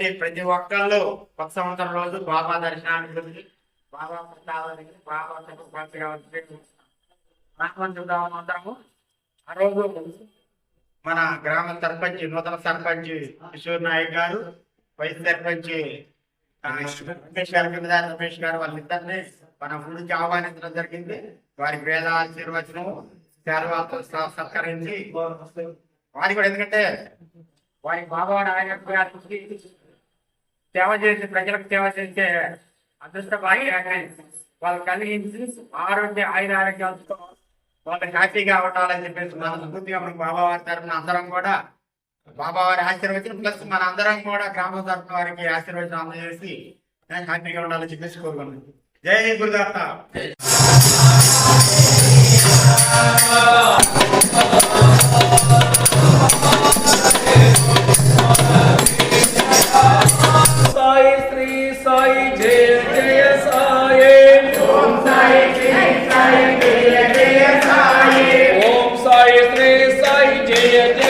కాబట్టి ప్రతి ఒక్కళ్ళు కొత్త సంవత్సరం రోజు బాబా దర్శనానికి బాబా ప్రసాదానికి బాబా పంపిగా రామని ఆ రోజు మన గ్రామ సర్పంచ్ నూతన సర్పంచ్ కిషోర్ నాయక్ గారు వైస్ సర్పంచ్ రమేష్ గారు కింద రమేష్ గారు వాళ్ళిద్దరిని మన గురించి ఆహ్వానించడం జరిగింది. వారి వేద ఆశీర్వచనం సేవలతో స- సత్కరించి వారి కూడా ఎందుకంటే వారి బాబా నాయక్ గారికి సేవ చేసి ప్రజలకు సేవ చేసే అదృష్ట భాగ్యాన్ని వాళ్ళు కలిగించి ఆరోగ్య ఆయుర ఆరోగ్యాలతో వాళ్ళకి హ్యాపీగా ఉండాలని చెప్పేసి మన స్ఫూర్తిగా బాబావారి బాబా వారి తరఫున అందరం కూడా బాబా వారి ఆశీర్వచనం ప్లస్ మన అందరం కూడా గ్రామ తరఫున వారికి ఆశీర్వచనం అందజేసి హ్యాపీగా ఉండాలని చెప్పేసి కోరుకున్నాను జై గురుదాత్త. Ele é Deus.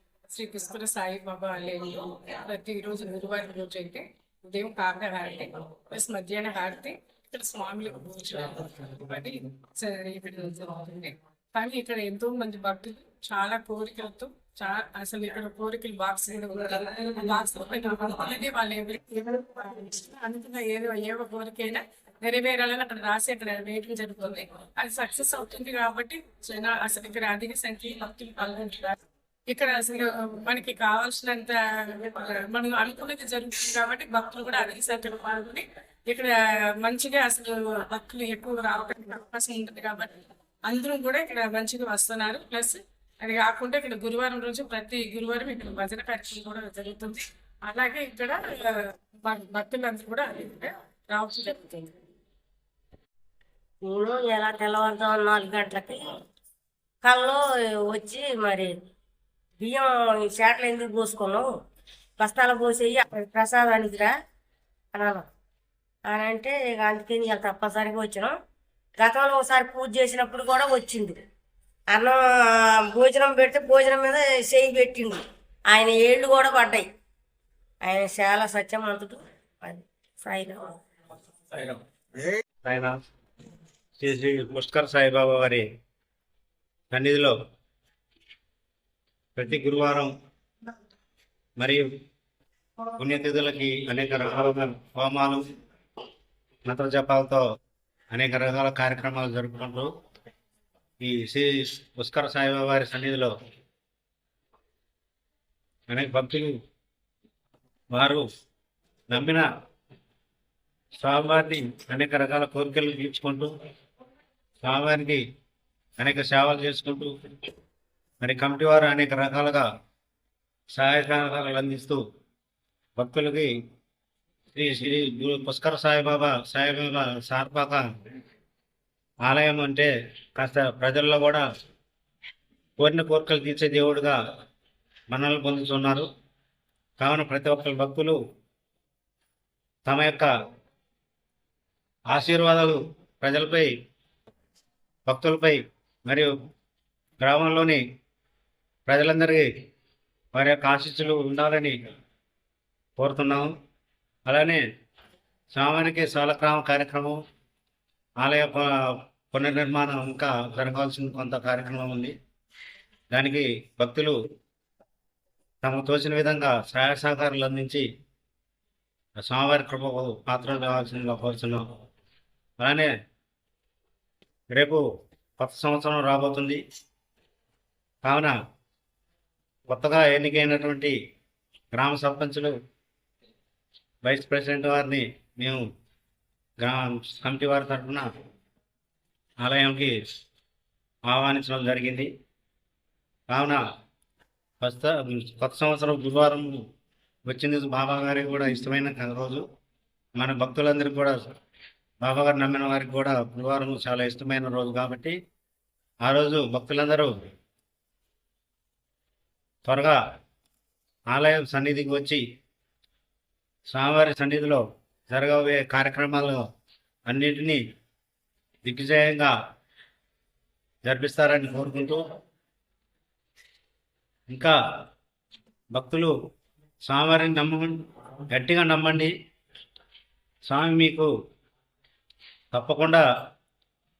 శ్రీ పుష్కర సాయి బాబా ఆలయంలో ప్రతిరోజు గురువారం రోజు అయితే ఉదయం కాక హారతి ప్లస్ మధ్యాహ్న హారతి ఇక్కడ స్వామిలకు భోజనం సరే ఇక్కడ కానీ ఇక్కడ ఎంతో మంది భక్తులు చాలా కోరికలతో చాలా అసలు ఇక్కడ కోరికలు బాక్స్ బాక్స్ అనేది వాళ్ళు అనుకున్న ఏదో ఏ ఒక్క కోరికైనా నెరవేరాలని అక్కడ రాసి అక్కడ వేయడం జరుగుతుంది. అది సక్సెస్ అవుతుంది కాబట్టి జన అసలు ఇక్కడ అధిక సంఖ్య భక్తులు పాల్గొంటున్నారు. ఇక్కడ అసలు మనకి కావాల్సినంత మనం అనుకున్నది జరుగుతుంది కాబట్టి భక్తులు కూడా అధిక సంఖ్యలో పాల్గొని ఇక్కడ మంచిగా అసలు భక్తులు ఎక్కువ రావడానికి అవకాశం ఉంటుంది కాబట్టి అందరూ కూడా ఇక్కడ మంచిగా వస్తున్నారు. ప్లస్ అది కాకుండా ఇక్కడ గురువారం రోజు ప్రతి గురువారం ఇక్కడ భజన కార్యక్రమం కూడా జరుగుతుంది. అలాగే ఇక్కడ భక్తులందరూ కూడా ఇక్కడ రావడం జరుగుతుంది. నేను ఎలా తెల్లవారుతో నాలుగు గంటలకి కళ్ళు వచ్చి మరి బియ్యం ఈ చేటలు ఎందుకు పోసుకున్నావు? బస్తాలు పోసేయి ప్రసాదానికి రా అన్నాను. అని అంటే ఇక అందుకని ఇక తప్పనిసరిగా వచ్చినాం. గతంలో ఒకసారి పూజ చేసినప్పుడు కూడా వచ్చింది. అన్నం భోజనం పెడితే భోజనం మీద చేయి పెట్టిండు. ఆయన ఏళ్ళు కూడా పడ్డాయి. ఆయన చాలా సత్యమంతుడు అది. సాయిరామ్. ఆయన శ్రీ శ్రీ పుష్కర్ సాయిబాబా వారి సన్నిధిలో ప్రతి గురువారం మరియు పుణ్యతిథులకి అనేక రకాల హోమాలు మంత్ర జపాలతో అనేక రకాల కార్యక్రమాలు జరుపుకుంటూ ఈ శ్రీ పుష్కర సాయిబాబా వారి సన్నిధిలో అనేక భక్తులు వారు నమ్మిన స్వామివారిని అనేక రకాల కోరికలు తీర్చుకుంటూ స్వామివారికి అనేక సేవలు చేసుకుంటూ మరి కమిటీ వారు అనేక రకాలుగా సహాయ సహకారాలు అందిస్తూ భక్తులకి శ్రీ శ్రీ గురు పుష్కర సాయిబాబా సాయిబాబా సార్పాక ఆలయం అంటే కాస్త ప్రజల్లో కూడా కోరిన కోరికలు తీర్చే దేవుడుగా మనల్ని పొందుతున్నారు. కావున ప్రతి ఒక్కరు భక్తులు తమ యొక్క ఆశీర్వాదాలు ప్రజలపై భక్తులపై మరియు గ్రామంలోని ప్రజలందరికీ వారి యొక్క ఆశీస్సులు ఉండాలని కోరుతున్నాము. అలానే స్వామానికి సాలగ్రామ కార్యక్రమం ఆలయ పునర్నిర్మాణం ఇంకా జరగాల్సిన కొంత కార్యక్రమం ఉంది. దానికి భక్తులు తమకు తోచిన విధంగా సహాయ సహకారాలు అందించి స్వామివారి కృపకు పాత్రలు కావాల్సిందిగా కోరుతున్నాం అలానే రేపు కొత్త సంవత్సరం రాబోతుంది. కావున కొత్తగా ఎన్నికైనటువంటి గ్రామ సర్పంచులు వైస్ ప్రెసిడెంట్ వారిని మేము గ్రామ కమిటీ వారి తరఫున ఆలయంకి ఆహ్వానించడం జరిగింది. కావున కొత్త కొత్త సంవత్సరం గురువారం వచ్చింది. బాబా గారికి కూడా ఇష్టమైన రోజు. మన భక్తులందరికీ కూడా బాబా గారు నమ్మిన వారికి కూడా గురువారం చాలా ఇష్టమైన రోజు కాబట్టి ఆ రోజు భక్తులందరూ త్వరగా ఆలయం సన్నిధికి వచ్చి స్వామివారి సన్నిధిలో జరగబోయే కార్యక్రమాలు అన్నింటినీ దిగ్విజయంగా జరిపిస్తారని కోరుకుంటూ ఇంకా భక్తులు స్వామివారిని నమ్మండి గట్టిగా నమ్మండి. స్వామి మీకు తప్పకుండా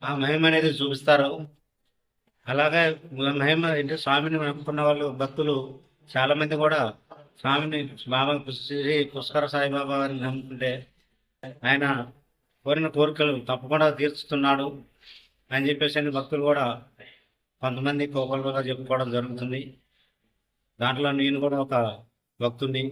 ఆ మహిమ అనేది చూపిస్తారు. అలాగే మహిమ అంటే స్వామిని నమ్ముకున్న వాళ్ళు భక్తులు చాలా మంది కూడా స్వామిని బాబా శ్రీ పుష్కర సాయిబాబా వారిని నమ్ముకుంటే ఆయన కోరిన కోరికలు తప్పకుండా తీర్చుతున్నాడు అని చెప్పేసి అని భక్తులు కూడా కొంతమంది కోపలుగా చెప్పుకోవడం జరుగుతుంది. దాంట్లో నేను కూడా ఒక భక్తుడిని.